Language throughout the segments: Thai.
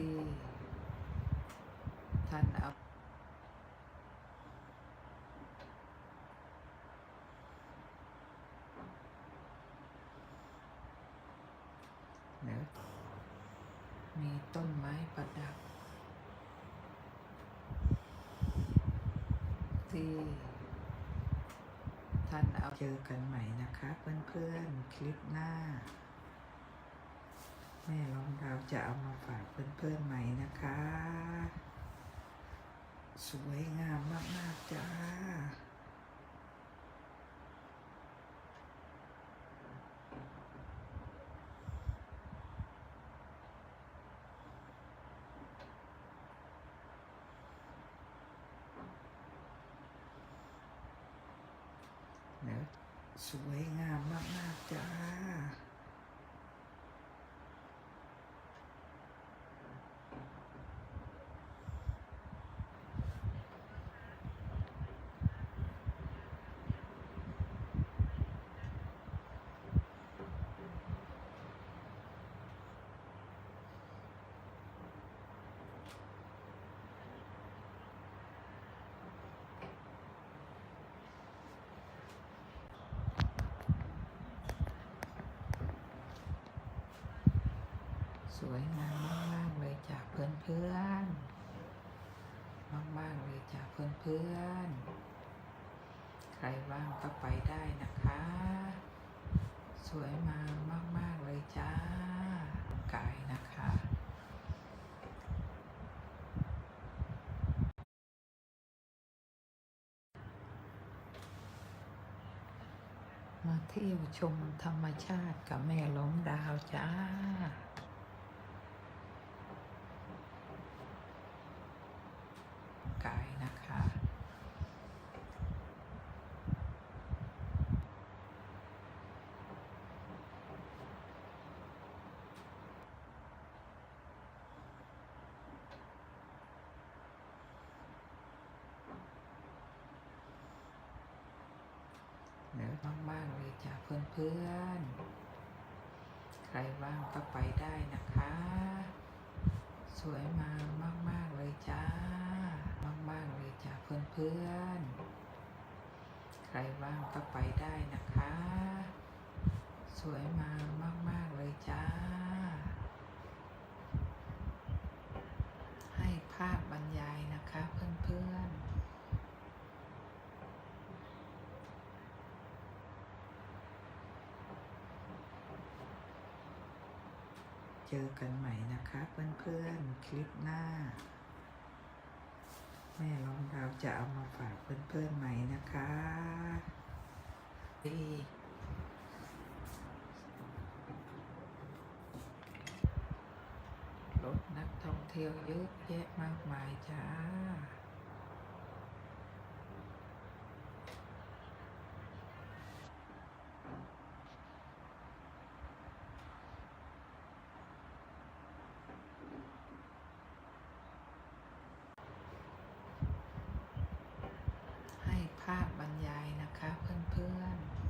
ที่ท่านเอาเนอะมีต้นไม้ประดับ ที่ท่านเอาเจอกันใหม่นะคะเพื่อนๆ คลิปหน้า แม่ลองดาวจะเอามาฝากเพื่อนๆใหม่นะคะ สวยงามมากๆจ้าเนอสวยงามมาก ๆ จ้า สวยงามมาก ๆ เลยจากเพื่อนๆ มาก ๆ เลยจากเพื่อนๆ ใครว่างก็ไปได้นะคะ สวยมามาก ๆ เลยจ้ากายนะคะมาเที่ยวชมธรรมชาติกับแม่ล้มดาวจ้า กายนะคะ เนอะ มากๆเลยจ้ะเพื่อนๆ ใครว่างก็ไปได้นะคะ สวยมามากๆเลยจ้ามากๆเลยจ้ะเพื่อนๆ ใครว่างก็ไปได้นะคะ สวยมามากๆเลยจ้า ให้ภาพบรรยายนะคะเพื่อนๆ เจอกันใหม่นะคะเพื่อนๆ คลิปหน้า แม่ลองดาวจะเอามาฝากเพื่อนๆใหม่นะคะดีรถนักท่องเที่ยวเยอะแยะมากมายจ้า ให้ภาพบรรยาย นะคะเพื่อนๆ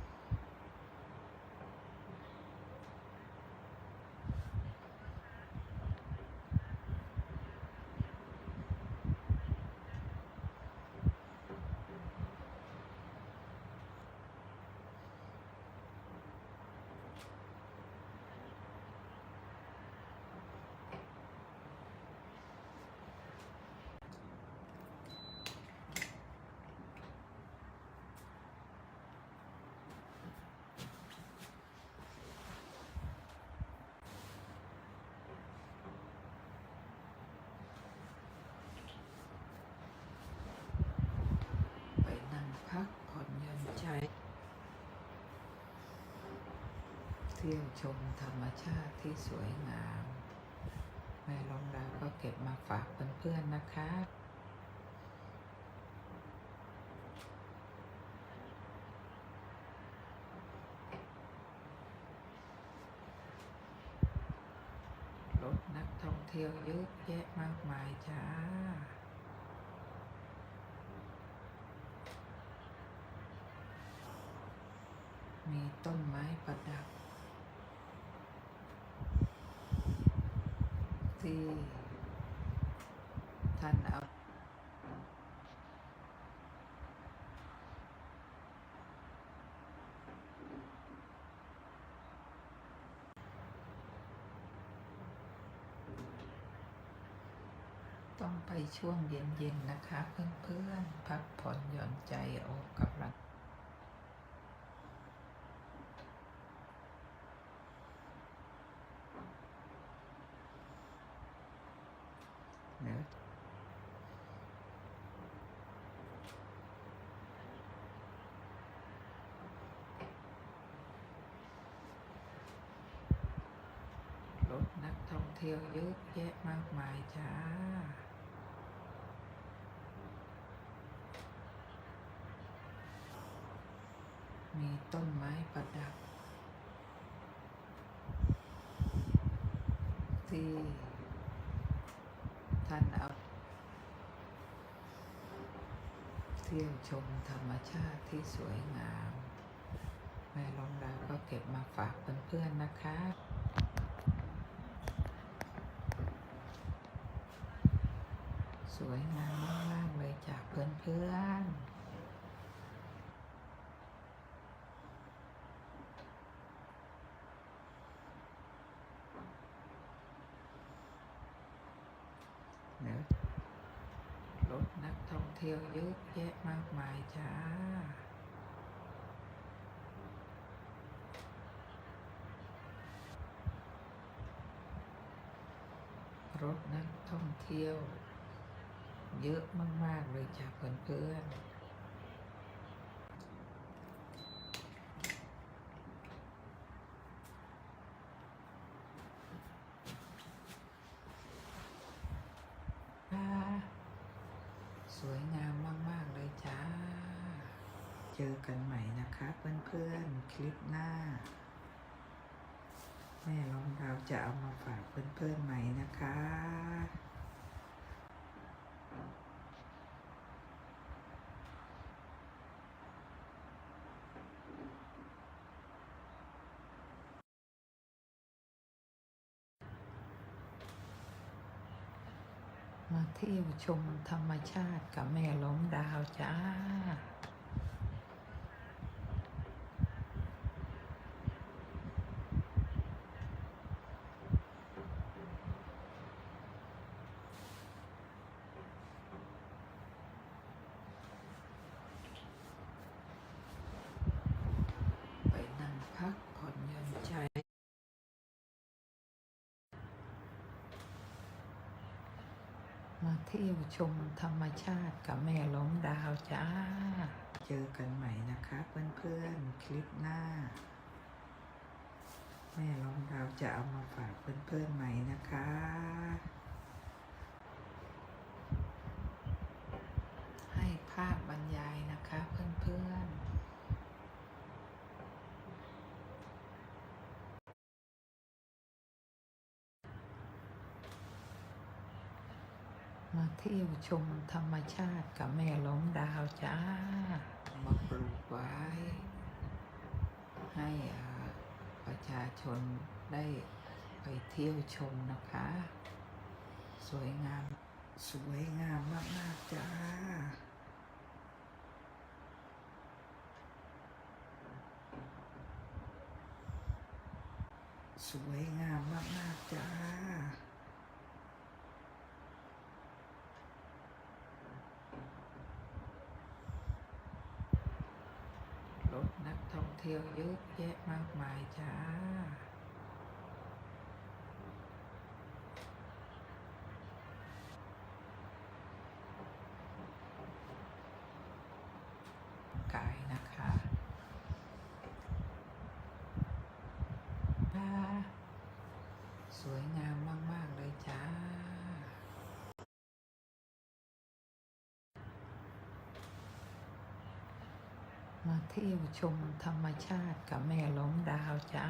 ไปนั่งพักผ่อนหย่อนใจ เที่ยวชมธรรมชาติที่สวยงามแม่ลองดาวก็เก็บมาฝากเพื่อนๆนะคะรถนักท่องเที่ยวเยอะแยะมากมายจ้ามีต้นไม้ประดับ ที่ท่านเอาต้องไปช่วงเย็นๆนะคะ เพื่อนๆ พักผ่อนหย่อนใจออกกำลัง นักท่องเที่ยวเยอะแยะมากมายจ้า มีต้นไม้ประดับ ที่ท่านเอาเที่ยวชมธรรมชาติที่สวยงาม แม่ลองดาวก็เก็บมาฝากเพื่อนๆนะคะ วยงามมากๆเลยจากเพื่อนๆนะรถนักท่องเที่ยวเยอะแยะมากมายจ้า รถนักท่องเที่ยว เยอะมาก ๆ เลยจ้าเพื่อนๆค่ะสวยงามมาก ๆ เลยจ้า เจอกันใหม่นะคะ เพื่อน ๆ คลิปหน้า แม่ลองดาวจะเอามาฝากเพื่อน ๆ ใหม่นะคะ มาเที่ยวชมธรรมชาติกับแม่ล้มดาวจ้า ไปนั่งพักผ่อนหย่อนใจ มา เที่ยวชมธรรมชาติกับแม่ล้มดาวจ้า เจอกันใหม่นะคะเพื่อนๆ คลิปหน้า แม่ล้มดาวจะเอามาฝากเพื่อนๆใหม่นะคะ ให้ภาพบรรยายนะคะเพื่อนๆ มา เที่ยวชมธรรมชาติกับแม่ล้มดาวจ้า มาปลูกไว้ ให้ประชาชนได้ไปเที่ยวชมนะคะ สวยงาม สวยงามมาก ๆ จ้าสวยงามมาก ๆ จ้า รถนัก ที่ยวเยอะแยะมากมายจ้า กายนะสวยงามมาก ๆ เลยจ้า มาเที่ยวชมธรรมชาติกับแม่ล้มดาวจ้า